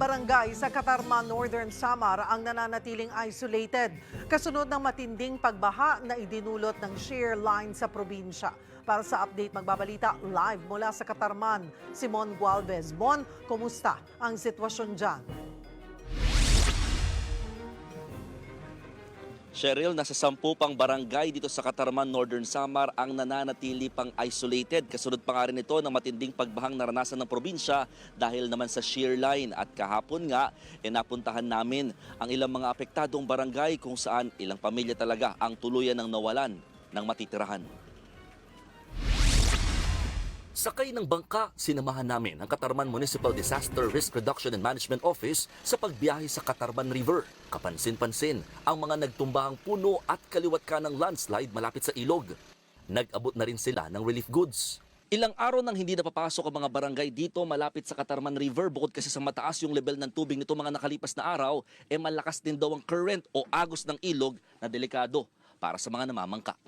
barangay sa Katarman, Northern Samar ang nananatiling isolated kasunod ng matinding pagbaha na idinulot ng shear line sa probinsya. Para sa update, magbabalita live mula sa Katarman, Simon Gualvez. Mon, kumusta ang sitwasyon dyan? Cheryl, nasa sampu pang barangay dito sa Katarman, Northern Samar ang nananatili pang isolated. Kasunod pa nga rin ito ng matinding pagbahang naranasan ng probinsya dahil naman sa shear line. At kahapon nga, eh, namin ang ilang mga apektadong barangay kung saan ilang pamilya talaga ang tuluyan ng nawalan ng matitirahan. Sakay ng bangka, sinamahan namin ang Katarman Municipal Disaster Risk Reduction and Management Office sa pagbiyahe sa Katarman River. Kapansin-pansin ang mga nagtumbahang puno at kaliwat ka ng landslide malapit sa ilog. Nag-abot na rin sila ng relief goods. Ilang araw nang hindi napapasok ang mga barangay dito malapit sa Katarman River bukod kasi sa mataas yung level ng tubig nito mga nakalipas na araw, eh malakas din daw ang current o agos ng ilog na delikado para sa mga namamangka.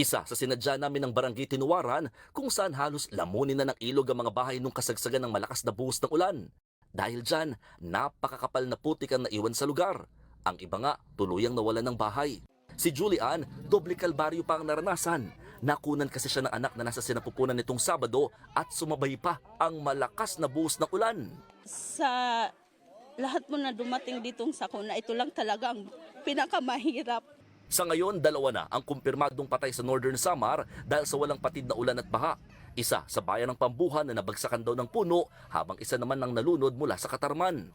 Isa sa sinadya namin ng barangay Tinuwaran kung saan halos lamunin na ng ilog ang mga bahay nung kasagsagan ng malakas na buhos ng ulan. Dahil dyan, napakakapal na putik ang naiwan sa lugar. Ang iba nga, tuluyang nawalan ng bahay. Si Julian, doble kalbaryo pa ang naranasan. Nakunan kasi siya ng anak na nasa sinapupunan nitong Sabado at sumabay pa ang malakas na buhos ng ulan. sa lahat mo na dumating ditong sakuna, ito lang talaga ang pinakamahirap. Sa ngayon, dalawa na ang kumpirmadong patay sa Northern Samar dahil sa walang patid na ulan at baha. Isa sa bayan ng Pambuhan na nabagsakan daw ng puno habang isa naman ang nalunod mula sa Katarman.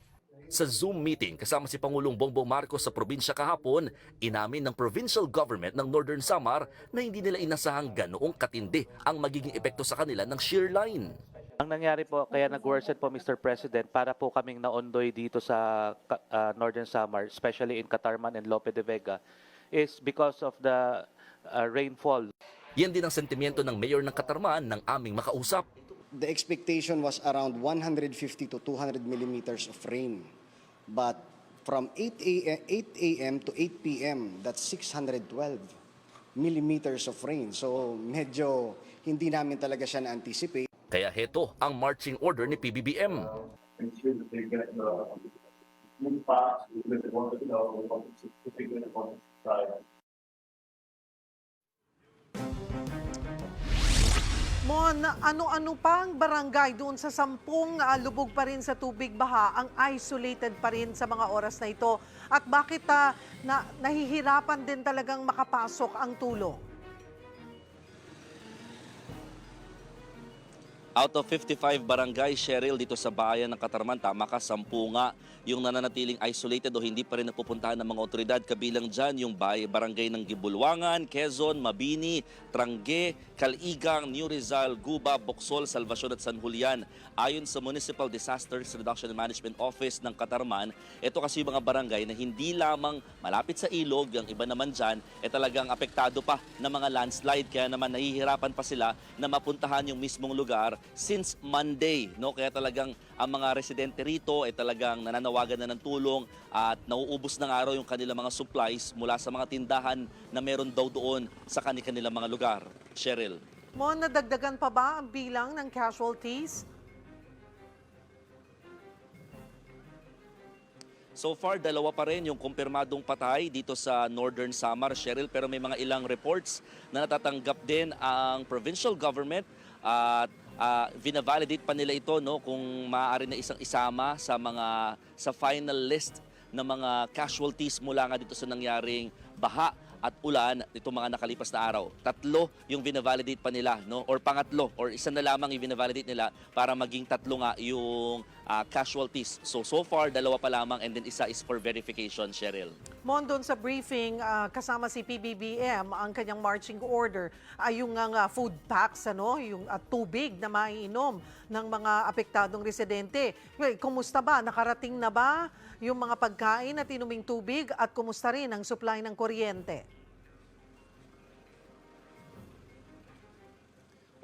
Sa Zoom meeting kasama si Pangulong Bongbong Marcos sa probinsya kahapon, inamin ng provincial government ng Northern Samar na hindi nila inasahang ganoong katindi ang magiging epekto sa kanila ng shear line. Ang nangyari po, kaya nag-worsen po Mr. President para po kaming naondoy dito sa ah, Northern Samar, especially in Catarman and Lope de Vega, is because of the ah, rainfall. Yan din ang sentimiento ng mayor ng Katarman ng aming makausap. The expectation was around 150 to 200 millimeters of rain. But from 8 a.m. 8 a.m. to 8 p.m., that's 612 millimeters of rain. So medyo hindi namin talaga siya na-anticipate. Kaya heto ang marching order ni PBBM. ensure side. Mon, ano-ano pang barangay doon sa sampung ah, lubog pa rin sa tubig baha ang isolated pa rin sa mga oras na ito? At bakit ah, na, nahihirapan din talagang makapasok ang tulong? Out of 55 barangay, Cheryl, dito sa bayan ng Katarman, tama ka, sampu nga yung nananatiling isolated o hindi pa rin napupuntahan ng mga otoridad. Kabilang dyan yung bay, barangay ng Gibulwangan, Quezon, Mabini, Trangge, Caligang, New Rizal, Guba, Boxol, Salvacion at San Julian. Ayon sa Municipal Disasters Reduction and Management Office ng Katarman, ito kasi yung mga barangay na hindi lamang malapit sa ilog, yung iba naman dyan, eh talagang apektado pa ng mga landslide. Kaya naman nahihirapan pa sila na mapuntahan yung mismong lugar since Monday. No? Kaya talagang ang mga residente rito ay talagang nananawagan na ng tulong at nauubos ng araw yung kanilang mga supplies mula sa mga tindahan na meron daw doon sa kanilang mga lugar. Cheryl. Mon, nadagdagan pa ba ang bilang ng casualties? So far, dalawa pa rin yung kumpirmadong patay dito sa Northern Samar, Cheryl. Pero may mga ilang reports na natatanggap din ang provincial government at ah, vinavalidate pa nila ito no kung maaari na isang isama sa mga sa final list ng mga casualties mula nga dito sa nangyaring baha at ulan nitong mga nakalipas na araw. Tatlo yung vinavalidate pa nila, no? Or pangatlo, or isa na lamang yung vinavalidate nila para maging tatlo nga yung ah, casualties. So, so far, dalawa pa lamang and then isa is for verification, Cheryl. Mon, doon sa briefing, ah, kasama si PBBM, ang kanyang marching order ay yung nga food packs, ano, yung ah, tubig na maiinom ng mga apektadong residente. Well, kumusta ba? Nakarating na ba yung mga pagkain at inuming tubig at kumusta rin ang supply ng kuryente?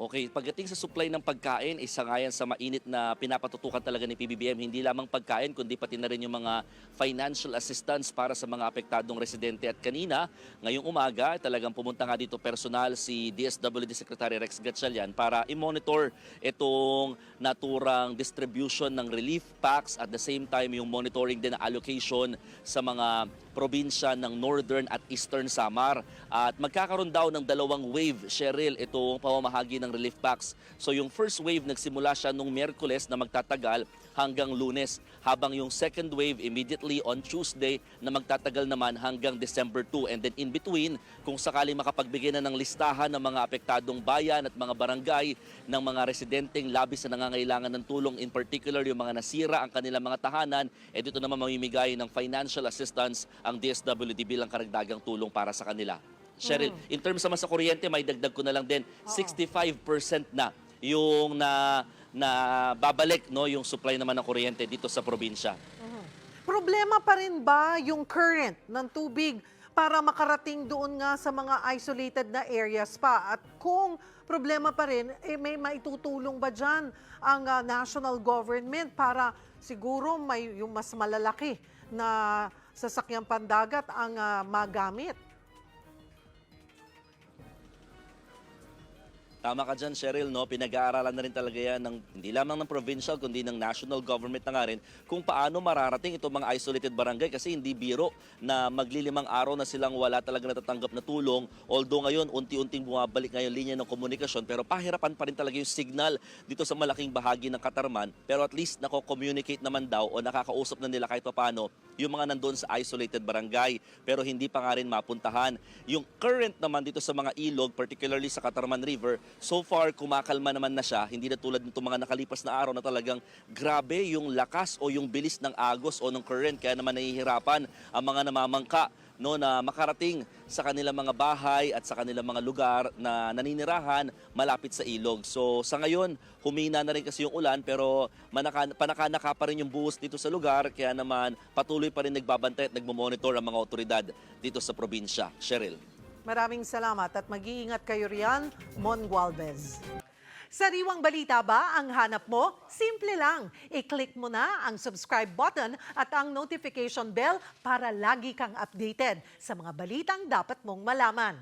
Okay, pagdating sa supply ng pagkain, isa nga yan sa mainit na pinapatutukan talaga ni PBBM. Hindi lamang pagkain, kundi pati na rin yung mga financial assistance para sa mga apektadong residente. At kanina, ngayong umaga, talagang pumunta nga dito personal si DSWD Secretary Rex Gatchalian para i-monitor itong naturang distribution ng relief packs at the same time yung monitoring din na allocation sa mga probinsya ng Northern at Eastern Samar. At magkakaroon daw ng dalawang wave, Cheryl, itong pamamahagi ng relief packs. So yung first wave nagsimula siya nung Miyerkules na magtatagal hanggang Lunes, habang yung second wave immediately on Tuesday na magtatagal naman hanggang December 2. And then in between, kung sakali makapagbigay na ng listahan ng mga apektadong bayan at mga barangay ng mga residenteng labis na nangangailangan ng tulong, in particular yung mga nasira ang kanilang mga tahanan, eh dito naman mamimigay ng financial assistance ang DSWD bilang karagdagang tulong para sa kanila. Cheryl, in terms naman sa kuryente, may dagdag ko na lang din, 65% na yung na na babalik no yung supply naman ng kuryente dito sa probinsya. Problema pa rin ba yung current ng tubig para makarating doon nga sa mga isolated na areas pa? At kung problema pa rin, eh may maitutulong ba dyan ang ah, national government para siguro may yung mas malalaki na sasakyang pandagat ang ah, magamit? Tama ka dyan, Cheryl, no? Pinag-aaralan na rin talaga yan ng, hindi lamang ng provincial, kundi ng national government na nga rin kung paano mararating itong mga isolated barangay kasi hindi biro na maglilimang araw na silang wala talaga natatanggap na tulong. Although ngayon, unti-unting bumabalik ngayon linya ng komunikasyon pero pahirapan pa rin talaga yung signal dito sa malaking bahagi ng Katarman. Pero at least nako-communicate naman daw o nakakausap na nila kahit paano yung mga nandun sa isolated barangay pero hindi pa nga rin mapuntahan. Yung current naman dito sa mga ilog, particularly sa Katarman River, so far kumakalma naman na siya. Hindi na tulad nitong mga nakalipas na araw na talagang grabe yung lakas o yung bilis ng agos o ng current kaya naman nahihirapan ang mga namamangka no na makarating sa kanilang mga bahay at sa kanilang mga lugar na naninirahan malapit sa ilog. So sa ngayon, humina na rin kasi yung ulan pero manaka, panakanaka pa rin yung buhos dito sa lugar kaya naman patuloy pa rin nagbabantay at nagmomonitor ang mga otoridad dito sa probinsya. Cheryl. Maraming salamat at mag-iingat kayo riyan, Mon Gualvez. Sariwang balita ba ang hanap mo? Simple lang. I-click mo na ang subscribe button at ang notification bell para lagi kang updated sa mga balitang dapat mong malaman.